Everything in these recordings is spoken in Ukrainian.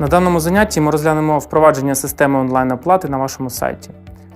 На даному занятті ми розглянемо впровадження системи онлайн-оплати на вашому сайті,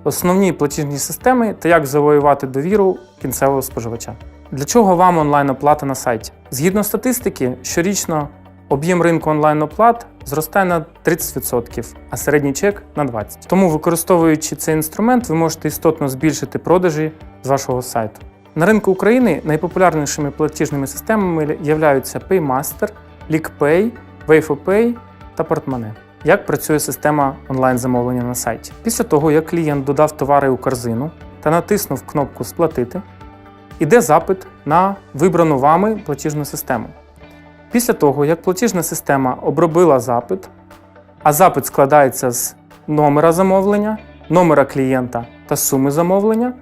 основні платіжні системи та як завоювати довіру кінцевого споживача. Для чого вам онлайн-оплата на сайті? Згідно статистики, щорічно об'єм ринку онлайн-оплат зростає на 30%, а середній чек на 20%. Тому, використовуючи цей інструмент, ви можете істотно збільшити продажі з вашого сайту. На ринку України найпопулярнішими платіжними системами являються Paymaster, LeakPay, WayFoPay та Portmonee. Як працює система онлайн-замовлення на сайті? Після того, як клієнт додав товари у корзину та натиснув кнопку Сплатити, іде запит на вибрану вами платіжну систему. Після того, як платіжна система обробила запит, а запит складається з номера замовлення, номера клієнта та суми замовлення,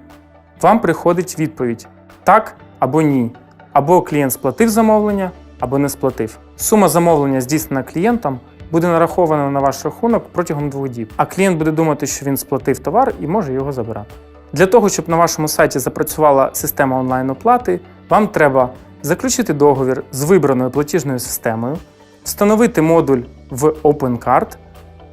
вам приходить відповідь так або ні. Або клієнт сплатив замовлення, або не сплатив. Сума замовлення, здійснена клієнтом, буде нарахована на ваш рахунок протягом двох діб, а клієнт буде думати, що він сплатив товар і може його забирати. Для того, щоб на вашому сайті запрацювала система онлайн-оплати, вам треба заключити договір з вибраною платіжною системою, встановити модуль в OpenCard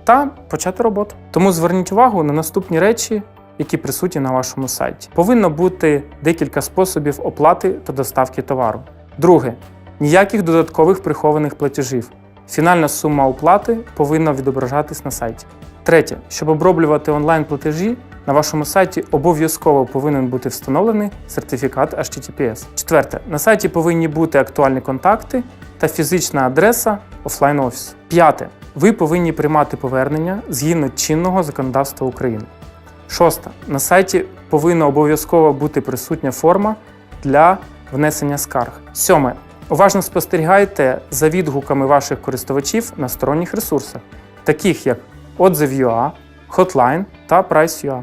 та почати роботу. Тому зверніть увагу на наступні речі, які присутні на вашому сайті. Повинно бути декілька способів оплати та доставки товару. Друге ніяких додаткових прихованих платежів. Фінальна сума оплати повинна відображатись на сайті. Третє, щоб оброблювати онлайн-платежі, на вашому сайті обов'язково повинен бути встановлений сертифікат HTTPS. Четверте, на сайті повинні бути актуальні контакти та фізична адреса офлайн офісу. П'яте, ви повинні приймати повернення згідно чинного законодавства України. Шосте, на сайті повинна обов'язково бути присутня форма для внесення скарг. Сьоме. Уважно спостерігайте за відгуками ваших користувачів на сторонніх ресурсах, таких як Отзив.ua, Hotline та Price.ua.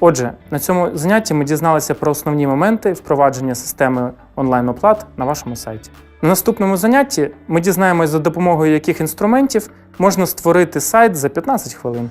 Отже, на цьому занятті ми дізналися про основні моменти впровадження системи онлайн-оплат на вашому сайті. На наступному занятті ми дізнаємось, за допомогою яких інструментів можна створити сайт за 15 хвилин.